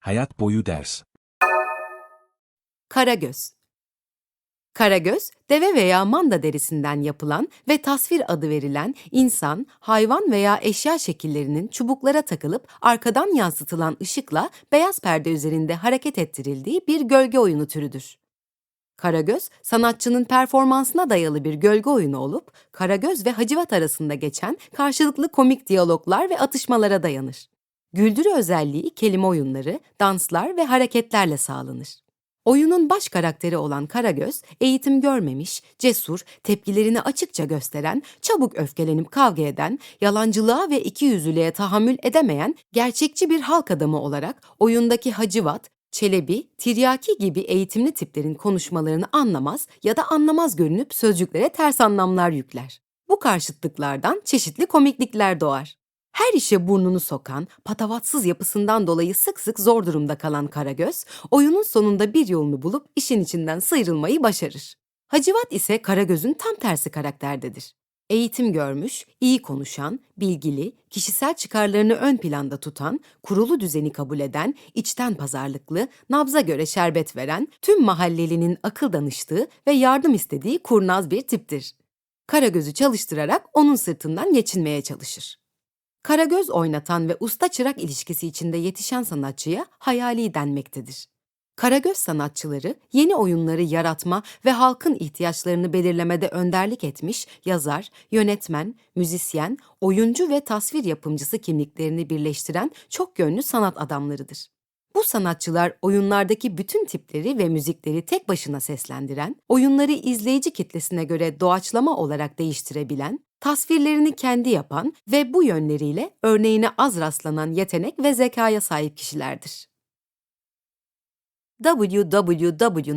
Hayat boyu ders. Karagöz Karagöz, deve veya manda derisinden yapılan ve tasvir adı verilen insan, hayvan veya eşya şekillerinin çubuklara takılıp arkadan yansıtılan ışıkla beyaz perde üzerinde hareket ettirildiği bir gölge oyunu türüdür. Karagöz, sanatçının performansına dayalı bir gölge oyunu olup, Karagöz ve Hacivat arasında geçen karşılıklı komik diyaloglar ve atışmalara dayanır. Güldürü özelliği kelime oyunları, danslar ve hareketlerle sağlanır. Oyunun baş karakteri olan Karagöz, eğitim görmemiş, cesur, tepkilerini açıkça gösteren, çabuk öfkelenip kavga eden, yalancılığa ve ikiyüzlülüğe tahammül edemeyen gerçekçi bir halk adamı olarak oyundaki Hacivat, Çelebi, Tiryaki gibi eğitimli tiplerin konuşmalarını anlamaz ya da anlamaz görünüp sözcüklere ters anlamlar yükler. Bu karşıtlıklardan çeşitli komiklikler doğar. Her işe burnunu sokan, patavatsız yapısından dolayı sık sık zor durumda kalan Karagöz, oyunun sonunda bir yolunu bulup işin içinden sıyrılmayı başarır. Hacivat ise Karagöz'ün tam tersi karakterdedir. Eğitim görmüş, iyi konuşan, bilgili, kişisel çıkarlarını ön planda tutan, kurulu düzeni kabul eden, içten pazarlıklı, nabza göre şerbet veren, tüm mahallelinin akıl danıştığı ve yardım istediği kurnaz bir tiptir. Karagöz'ü çalıştırarak onun sırtından geçinmeye çalışır. Karagöz oynatan ve usta çırak ilişkisi içinde yetişen sanatçıya hayali denmektedir. Karagöz sanatçıları yeni oyunları yaratma ve halkın ihtiyaçlarını belirlemede önderlik etmiş yazar, yönetmen, müzisyen, oyuncu ve tasvir yapımcısı kimliklerini birleştiren çok yönlü sanat adamlarıdır. Bu sanatçılar oyunlardaki bütün tipleri ve müzikleri tek başına seslendiren, oyunları izleyici kitlesine göre doğaçlama olarak değiştirebilen, tasvirlerini kendi yapan ve bu yönleriyle örneğine az rastlanan yetenek ve zekaya sahip kişilerdir. www.ktb.gov.tr